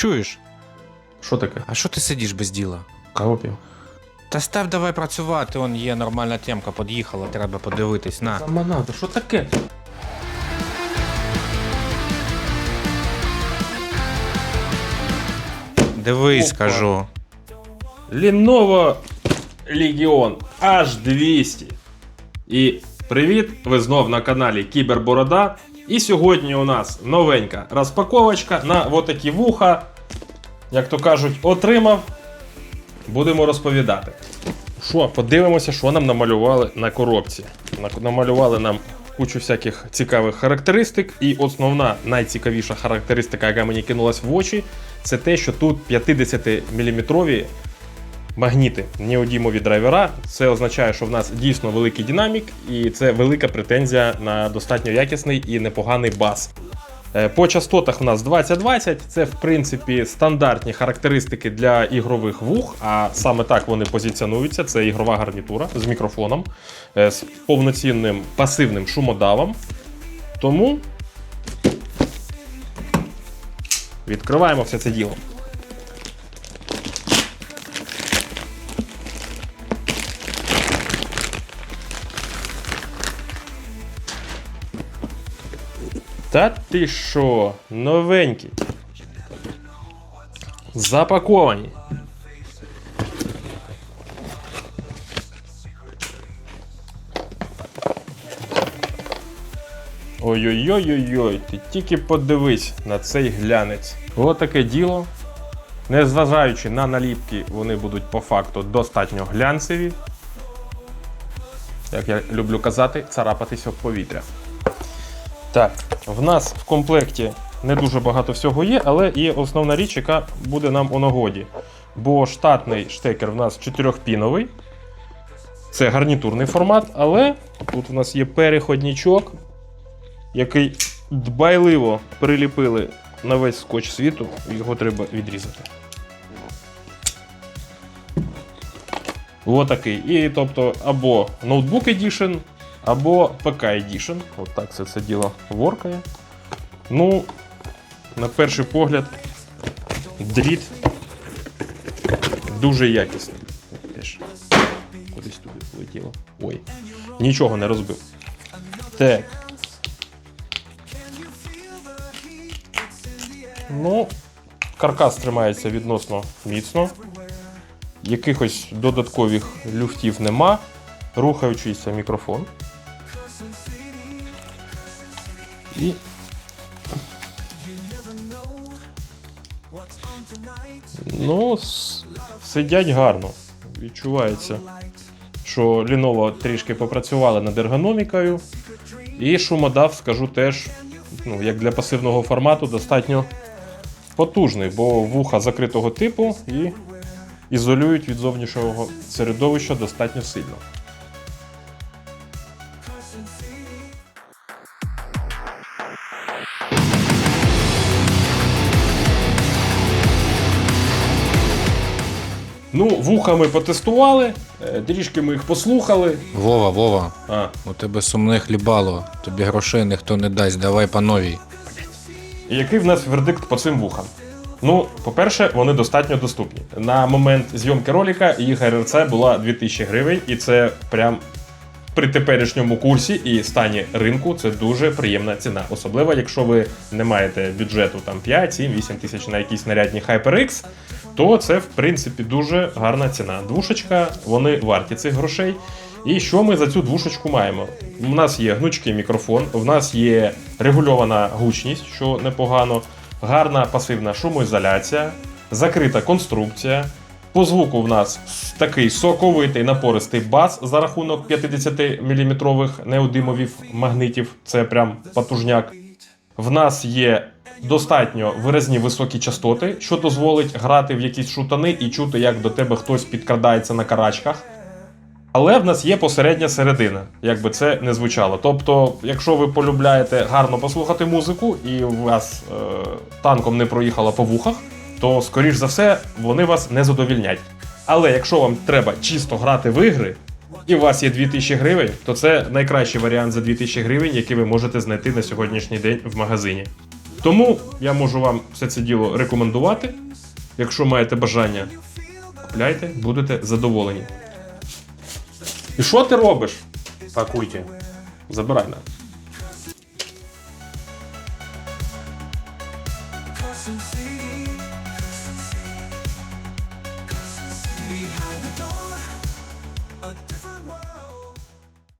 Чуєш? Що таке? А що ти сидиш без діла? Кого пів? Та став давай працювати, он є нормальна темка, під'їхала, треба подивитись. На. Сама надо, що таке? Дивись, Опа. кажу. Lenovo Legion H200. І привіт! Ви знов на каналі Кіберборода. І сьогодні у нас новенька розпаковочка на отакі вуха. Як то кажуть, отримав. Будемо розповідати. Що, подивимося, що нам намалювали на коробці. Намалювали нам кучу всяких цікавих характеристик. І основна найцікавіша характеристика, яка мені кинулась в очі, це те, що тут 50-мм магніти, неодімові драйвера. Це означає, що в нас дійсно великий динамік, і це велика претензія на достатньо якісний і непоганий бас. Е, По частотах у нас 2020, це в принципі стандартні характеристики для ігрових вух, а саме так вони позиціонуються. Це ігрова гарнітура з мікрофоном, е, з повноцінним пасивним шумодавом. Тому відкриваємо все це діло. Та ти що, новенький. Запаковані. Ой-ой-ой-ой-ой, ти тільки подивись на цей глянець. Отаке діло. Незважаючи на наліпки, вони будуть по факту достатньо глянцеві. Як я люблю казати, царапатися в повітря. Так, в нас в комплекті не дуже багато всього є, але є основна річ, яка буде нам у нагоді. Бо штатний штекер в нас 4-піновий. Це гарнітурний формат, але тут у нас є переходничок, який дбайливо приліпили на весь скотч світу, його треба відрізати. Отакий. І тобто або ноутбук Edition, або ПК Edition. От так все це діло воркає. Ну, на перший погляд, дріт дуже якісний. Кудись туди полетіло. Ой, нічого не розбив. Так. Ну, каркас тримається відносно міцно. Якихось додаткових люфтів нема. Рухаючийся мікрофон. І. Ну, сидять гарно. Відчувається, що Lenovo трішки попрацювали над ергономікою. І шумодав, скажу теж, ну, як для пасивного формату, достатньо потужний, бо вуха закритого типу і ізолюють від зовнішнього середовища достатньо сильно. Ну, вуха ми потестували, е, трішки ми їх послухали. Вова, Вова, А, у тебе сумне хлібало, тобі грошей ніхто не дасть, давай по новій. І який в нас вердикт по цим вухам? Ну, по-перше, вони достатньо доступні. На момент зйомки ролика їх РРЦ була 2000 гривень, і це прям при теперішньому курсі і стані ринку це дуже приємна ціна. Особливо, якщо ви не маєте бюджету там 5, 7, 8 тисяч на якісь нарядні HyperX, то це в принципі дуже гарна ціна. Двушечка, вони варті цих грошей. І що ми за цю двушечку маємо? У нас є гнучкий мікрофон, в нас є регульована гучність, що непогано, гарна пасивна шумоізоляція, закрита конструкція. По звуку в нас такий соковитий напористий бас за рахунок 50-мм неодимових магнитів. Це прям потужняк. В нас є достатньо виразні високі частоти, що дозволить грати в якісь шутани і чути, як до тебе хтось підкрадається на карачках. Але в нас є посередня середина, як би це не звучало. Тобто, якщо ви полюбляєте гарно послухати музику і у вас е, танком не проїхала по вухах, то, скоріш за все, вони вас не задовільнять. Але якщо вам треба чисто грати в ігри, і у вас є 2000 гривень, то це найкращий варіант за 2000 гривень, який ви можете знайти на сьогоднішній день в магазині. Тому я можу вам все це діло рекомендувати. Якщо маєте бажання, купляйте, будете задоволені. І що ти робиш? Пакуйте. Забирай на. Behind the door,